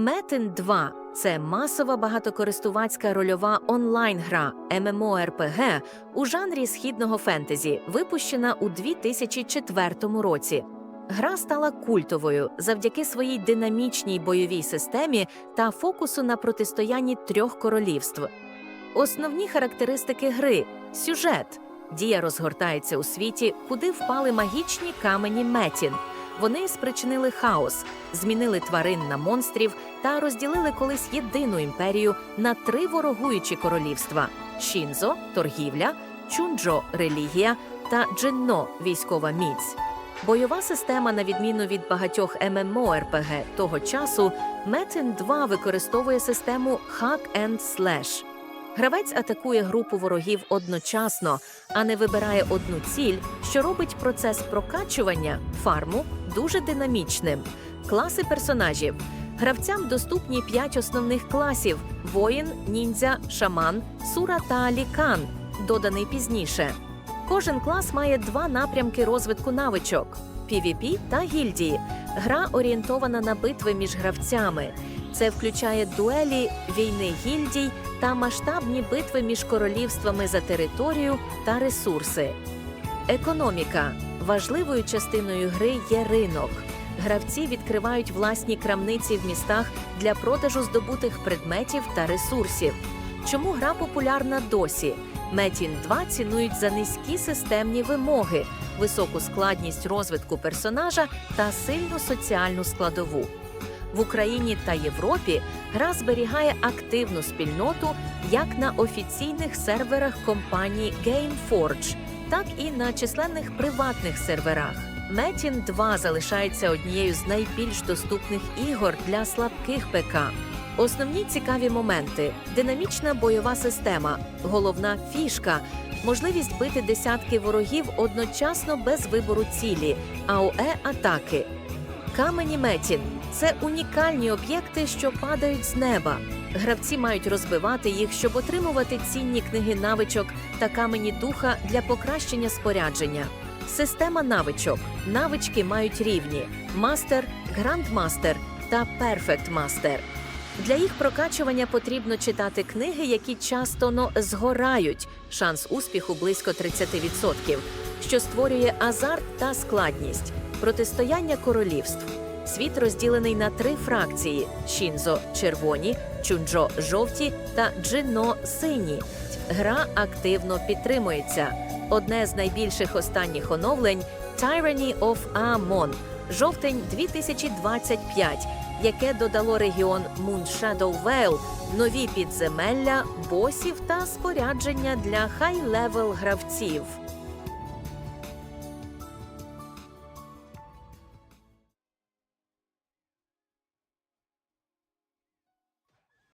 Metin 2 це масова багатокористувацька рольова онлайн-гра MMORPG у жанрі східного фентезі, випущена у 2004 році. Гра стала культовою завдяки своїй динамічній бойовій системі та фокусу на протистоянні трьох королівств. Основні характеристики гри сюжет. Дія розгортається у світі, куди впали магічні камені Метін. Вони спричинили хаос, змінили тварин на монстрів та розділили колись єдину імперію на три ворогуючі королівства: Шінзо торгівля, Чунджо релігія та Джинно військова міць. Бойова система, на відміну від багатьох MMORPG того часу, Metin 2 використовує систему Hack and Slash. Гравець атакує групу ворогів одночасно, а не вибирає одну ціль, що робить процес прокачування фарму дуже динамічним. Класи персонажів. Гравцям доступні п'ять основних класів: воїн, ніндзя, шаман, сура та лікан, доданий пізніше. Кожен клас має два напрямки розвитку навичок: PvP та гільдії. Гра орієнтована на битви між гравцями. Це включає дуелі, війни гільдій та масштабні битви між королівствами за територію та ресурси. Економіка важливою частиною гри є ринок. Гравці відкривають власні крамниці в містах для продажу здобутих предметів та ресурсів. Чому гра популярна досі? Metin 2 цінують за низькі системні вимоги, високу складність розвитку персонажа та сильну соціальну складову. В Україні та Європі гра зберігає активну спільноту як на офіційних серверах компанії GameForge, так і на численних приватних серверах. Metin 2 залишається однією з найбільш доступних ігор для слабких ПК. Основні цікаві моменти: динамічна бойова система, головна фішка, можливість бити десятки ворогів одночасно без вибору цілі, АОЕ атаки. Камені Метін це унікальні об'єкти, що падають з неба. Гравці мають розбивати їх, щоб отримувати цінні книги навичок та камені духа для покращення спорядження. Система навичок. Навички мають рівні: мастер, грандмастер та перфект мастер. Для їх прокачування потрібно читати книги, які часто но згорають. Шанс успіху близько 30%, що створює азарт та складність. Протистояння королівств. Світ розділений на три фракції: Шінзо червоні, Чунджо жовті та Джино сині. Гра активно підтримується. Одне з найбільших останніх оновлень Tyranny of Amon, жовтень 2025, яке додало регіон Moon Shadow Vale, нові підземелля, босів та спорядження для хай-левел гравців.